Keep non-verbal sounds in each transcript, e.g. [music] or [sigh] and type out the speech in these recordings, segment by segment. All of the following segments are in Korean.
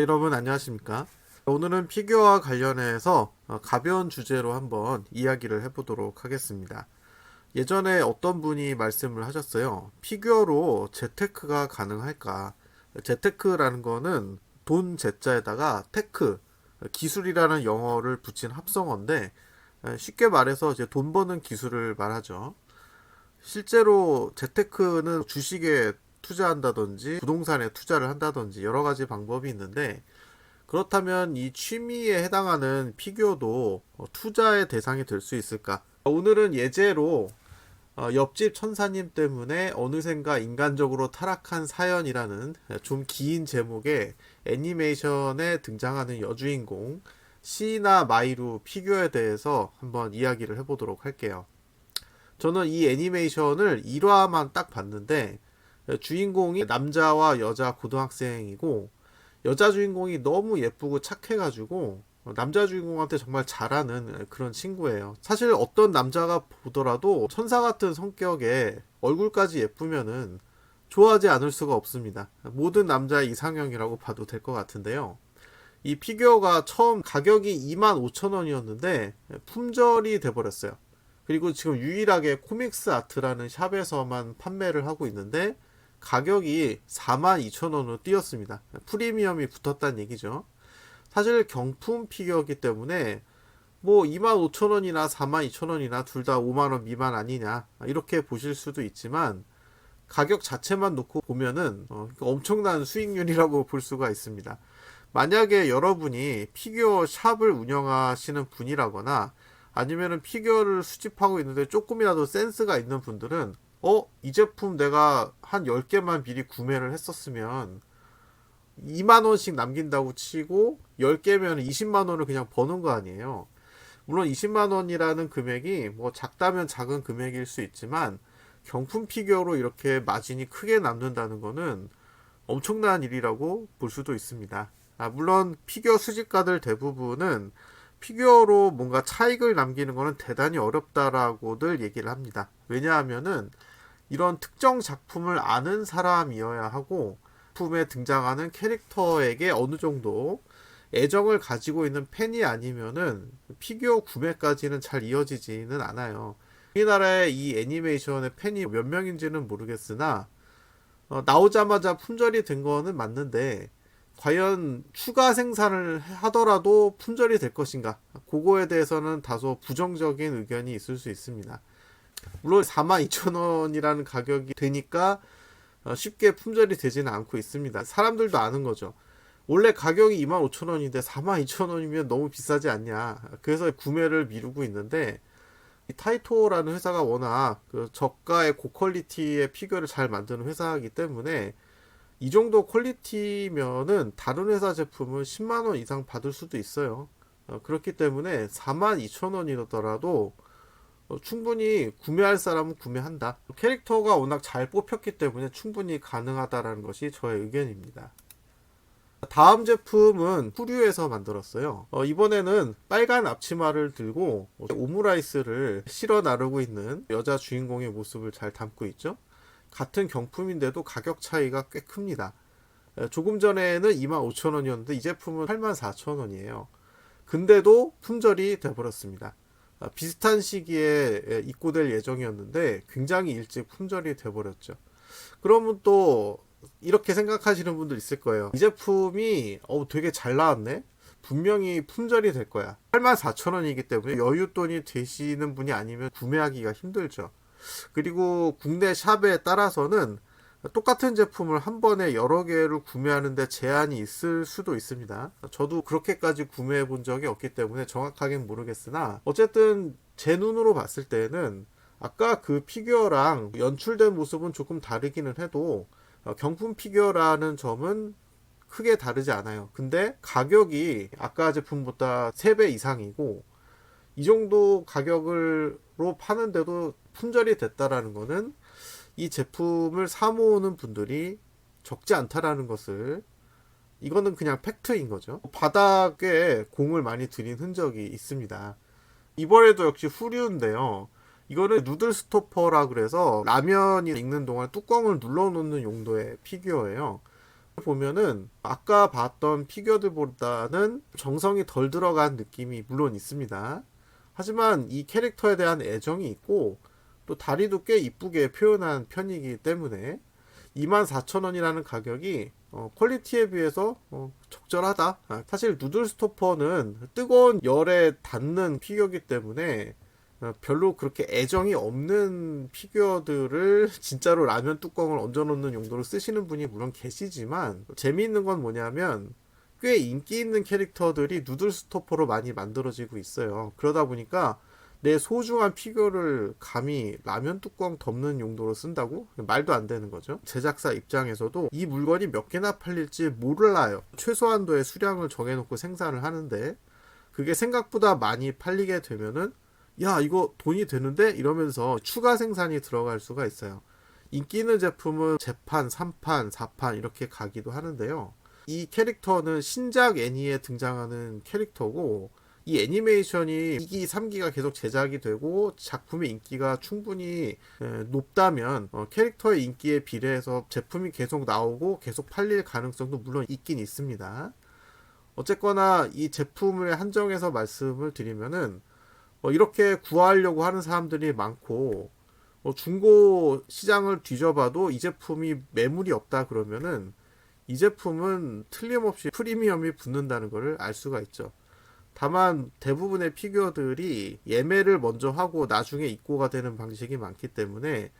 여러분 안녕하십니까? 오늘은 피규어와 관련해서 어, 가벼운 주제로 한번 이야기를 해보도록 하겠습니다. 예전에 어떤 분이 말씀을 하셨어요. 피규어로 재테크가 가능할까? 재테크라는 거는 돈 재자에다가 테크, 기술이라는 영어를 붙인 합성어인데 에, 쉽게 말해서 이제 돈 버는 기술을 말하죠. 실제로 재테크는 주식에 투자한다든지 부동산에 투자를 한다든지 여러 가지 방법이 있는데 그렇다면 이 취미에 해당하는 피규어도 어, 투자의 대상이 될 수 있을까? 오늘은 예제로 어, 옆집 천사님 때문에 어느샌가 인간적으로 타락한 사연이라는 좀 긴 제목의 애니메이션에 등장하는 여주인공 시나 마이루 피규어에 대해서 한번 이야기를 해보도록 할게요. 저는 이 애니메이션을 1화만 딱 봤는데 주인공이 남자와 여자 고등학생이고 여자 주인공이 너무 예쁘고 착해가지고 남자 주인공한테 정말 잘하는 그런 친구예요. 사실 어떤 남자가 보더라도 천사 같은 성격에 얼굴까지 예쁘면은 좋아하지 않을 수가 없습니다. 모든 남자의 이상형이라고 봐도 될 것 같은데요. 이 피규어가 처음 가격이 25,000원이었는데 품절이 돼버렸어요. 그리고 지금 유일하게 코믹스 아트라는 샵에서만 판매를 하고 있는데 가격이 42,000원으로 뛰었습니다. 프리미엄이 붙었다는 얘기죠. 사실 경품 피규어이기 때문에 뭐 25,000원이나 42,000원이나 둘 다 5만원 미만 아니냐 이렇게 보실 수도 있지만 가격 자체만 놓고 보면은 어, 엄청난 수익률이라고 [laughs] 볼 수가 있습니다. 만약에 여러분이 피규어 샵을 운영하시는 분이라거나 아니면은 피규어를 수집하고 있는데 조금이라도 센스가 있는 분들은 어, 이 제품 내가 한 10개만 미리 구매를 했었으면 2만원씩 남긴다고 치고 10개면 20만원을 그냥 버는 거 아니에요. 물론 20만원이라는 금액이 뭐 작다면 작은 금액일 수 있지만 경품 피규어로 이렇게 마진이 크게 남는다는 거는 엄청난 일이라고 볼 수도 있습니다. 아, 물론 피규어 수집가들 대부분은 피규어로 뭔가 차익을 남기는 것은 대단히 어렵다라고들 얘기를 합니다. 왜냐하면은 이런 특정 작품을 아는 사람이어야 하고 작품에 등장하는 캐릭터에게 어느 정도 애정을 가지고 있는 팬이 아니면은 피규어 구매까지는 잘 이어지지는 않아요. 우리나라의 이 애니메이션의 팬이 몇 명인지는 모르겠으나 어, 나오자마자 품절이 된 거는 맞는데 과연 추가 생산을 하더라도 품절이 될 것인가? 그거에 대해서는 다소 부정적인 의견이 있을 수 있습니다. 물론 42,000원이라는 가격이 되니까 어, 쉽게 품절이 되지는 않고 있습니다. 사람들도 아는 거죠. 원래 가격이 25,000원인데 42,000원이면 너무 비싸지 않냐. 그래서 구매를 미루고 있는데 이 타이토라는 회사가 워낙 그 저가의 고퀄리티의 피규어를 잘 만드는 회사이기 때문에 이 정도 퀄리티면은 다른 회사 제품은 10만 원 이상 받을 수도 있어요. 어, 그렇기 때문에 42,000원이더라도 어, 충분히 구매할 사람은 구매한다. 캐릭터가 워낙 잘 뽑혔기 때문에 충분히 가능하다라는 것이 저의 의견입니다. 다음 제품은 후류에서 만들었어요. 어, 이번에는 빨간 앞치마를 들고 오므라이스를 실어 나르고 있는 여자 주인공의 모습을 잘 담고 있죠. 같은 경품인데도 가격 차이가 꽤 큽니다. 에, 조금 전에는 25,000원이었는데 이 제품은 84,000원이에요. 근데도 품절이 돼버렸습니다. 아, 비슷한 시기에 에, 입고될 예정이었는데 굉장히 일찍 품절이 돼버렸죠. 그러면 또 이렇게 생각하시는 분들 있을 거예요. 이 제품이 어 되게 잘 나왔네. 분명히 품절이 될 거야. 84,000원이기 때문에 여윳돈이 되시는 분이 아니면 구매하기가 힘들죠. 그리고 국내 샵에 따라서는 똑같은 제품을 한 번에 여러 개를 구매하는데 제한이 있을 수도 있습니다. 저도 그렇게까지 구매해 본 적이 없기 때문에 정확하게는 모르겠으나 어쨌든 제 눈으로 봤을 때는 아까 그 피규어랑 연출된 모습은 조금 다르기는 해도 어, 경품 피규어라는 점은 크게 다르지 않아요. 근데 가격이 아까 제품보다 3배 이상이고 이 정도 가격으로 파는데도 품절이 됐다라는 거는 이 제품을 사모으는 분들이 적지 않다라는 것을 이거는 그냥 팩트인 거죠. 바닥에 공을 많이 들인 흔적이 있습니다. 이번에도 역시 후류인데요. 이거는 누들 스토퍼라 그래서 라면이 익는 동안 뚜껑을 눌러놓는 용도의 피규어예요. 보면은 아까 봤던 피규어들보다는 정성이 덜 들어간 느낌이 물론 있습니다. 하지만 이 캐릭터에 대한 애정이 있고 또 다리도 꽤 이쁘게 표현한 편이기 때문에 24,000원이라는 가격이 어, 퀄리티에 비해서 어, 적절하다. 아, 사실 누들 스토퍼는 뜨거운 열에 닿는 피규어이기 때문에 어, 별로 그렇게 애정이 없는 피규어들을 [laughs] 진짜로 라면 뚜껑을 얹어놓는 용도로 쓰시는 분이 물론 계시지만 재미있는 건 뭐냐면 꽤 인기 있는 캐릭터들이 누들 스토퍼로 많이 만들어지고 있어요. 그러다 보니까 내 소중한 피규어를 감히 라면 뚜껑 덮는 용도로 쓴다고? 말도 안 되는 거죠. 제작사 입장에서도 이 물건이 몇 개나 팔릴지 몰라요. 최소한도의 수량을 정해놓고 생산을 하는데 그게 생각보다 많이 팔리게 되면은 야 이거 돈이 되는데 이러면서 추가 생산이 들어갈 수가 있어요. 인기 있는 제품은 재판, 3판, 4판 이렇게 가기도 하는데요. 이 캐릭터는 신작 애니에 등장하는 캐릭터고 이 애니메이션이 2기, 3기가 계속 제작이 되고 작품의 인기가 충분히 에, 높다면 어, 캐릭터의 인기에 비례해서 제품이 계속 나오고 계속 팔릴 가능성도 물론 있긴 있습니다. 어쨌거나 이 제품을 한정해서 말씀을 드리면은 어, 이렇게 구하려고 하는 사람들이 많고 어, 중고 시장을 뒤져봐도 이 제품이 매물이 없다 그러면은 이 제품은 틀림없이 프리미엄이 붙는다는 것을 알 수가 있죠. 다만 대부분의 피규어들이 예매를 먼저 하고 나중에 입고가 되는 방식이 많기 때문에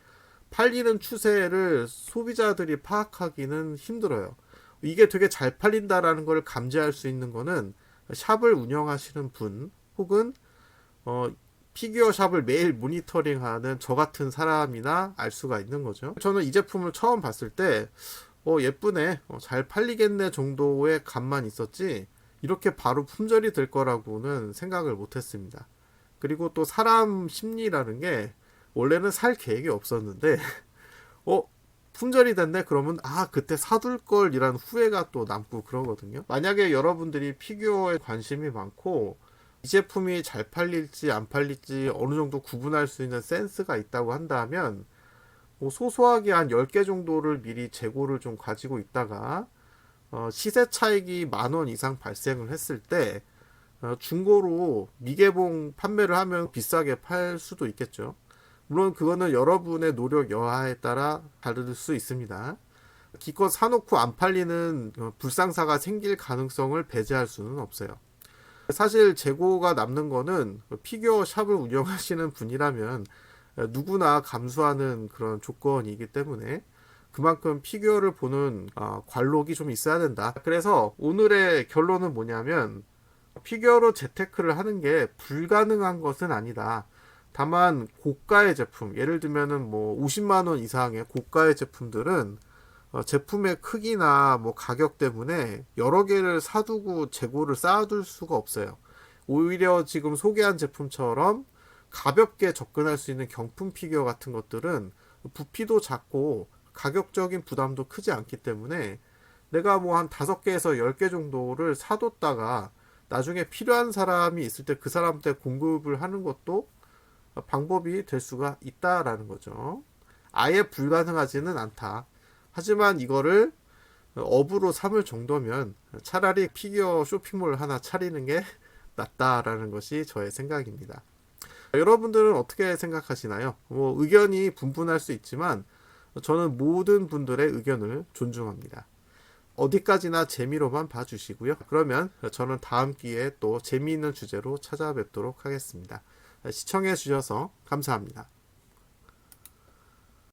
팔리는 추세를 소비자들이 파악하기는 힘들어요. 이게 되게 잘 팔린다라는 걸 감지할 수 있는 거는 샵을 운영하시는 분 혹은 어, 피규어 샵을 매일 모니터링하는 저 같은 사람이나 알 수가 있는 거죠. 저는 이 제품을 처음 봤을 때 어, 예쁘네, 어, 잘 팔리겠네 정도의 감만 있었지 이렇게 바로 품절이 될 거라고는 생각을 못 했습니다. 그리고 또 사람 심리라는 게 원래는 살 계획이 없었는데 [laughs] 어 품절이 됐네 그러면 아 그때 사둘 걸 이란 후회가 또 남고 그러거든요. 만약에 여러분들이 피규어에 관심이 많고 이 제품이 잘 팔릴지 안 팔릴지 어느 정도 구분할 수 있는 센스가 있다고 한다면 뭐 소소하게 한 10개 정도를 미리 재고를 좀 가지고 있다가 어, 시세 차익이 만 원 이상 발생을 했을 때 어, 중고로 미개봉 판매를 하면 비싸게 팔 수도 있겠죠. 물론 그거는 여러분의 노력 여하에 따라 다를 수 있습니다. 기껏 사놓고 안 팔리는 어, 불상사가 생길 가능성을 배제할 수는 없어요. 사실 재고가 남는 거는 피규어 샵을 운영하시는 분이라면 누구나 감수하는 그런 조건이기 때문에 그만큼 피규어를 보는 어, 관록이 좀 있어야 된다. 그래서 오늘의 결론은 뭐냐면 피규어로 재테크를 하는 게 불가능한 것은 아니다. 다만 고가의 제품, 예를 들면은 뭐 50만 원 이상의 고가의 제품들은 어, 제품의 크기나 뭐 가격 때문에 여러 개를 사두고 재고를 쌓아둘 수가 없어요. 오히려 지금 소개한 제품처럼 가볍게 접근할 수 있는 경품 피규어 같은 것들은 부피도 작고 가격적인 부담도 크지 않기 때문에 내가 뭐 한 다섯 개에서 열 개 정도를 사뒀다가 나중에 필요한 사람이 있을 때 그 사람한테 공급을 하는 것도 방법이 될 수가 있다라는 거죠. 아예 불가능하지는 않다. 하지만 이거를 업으로 삼을 정도면 차라리 피규어 쇼핑몰 하나 차리는 게 낫다라는 것이 저의 생각입니다. 여러분들은 어떻게 생각하시나요? 뭐 의견이 분분할 수 있지만 저는 모든 분들의 의견을 존중합니다. 어디까지나 재미로만 봐주시고요. 그러면 저는 다음 기회에 또 재미있는 주제로 찾아뵙도록 하겠습니다. 시청해 주셔서 감사합니다.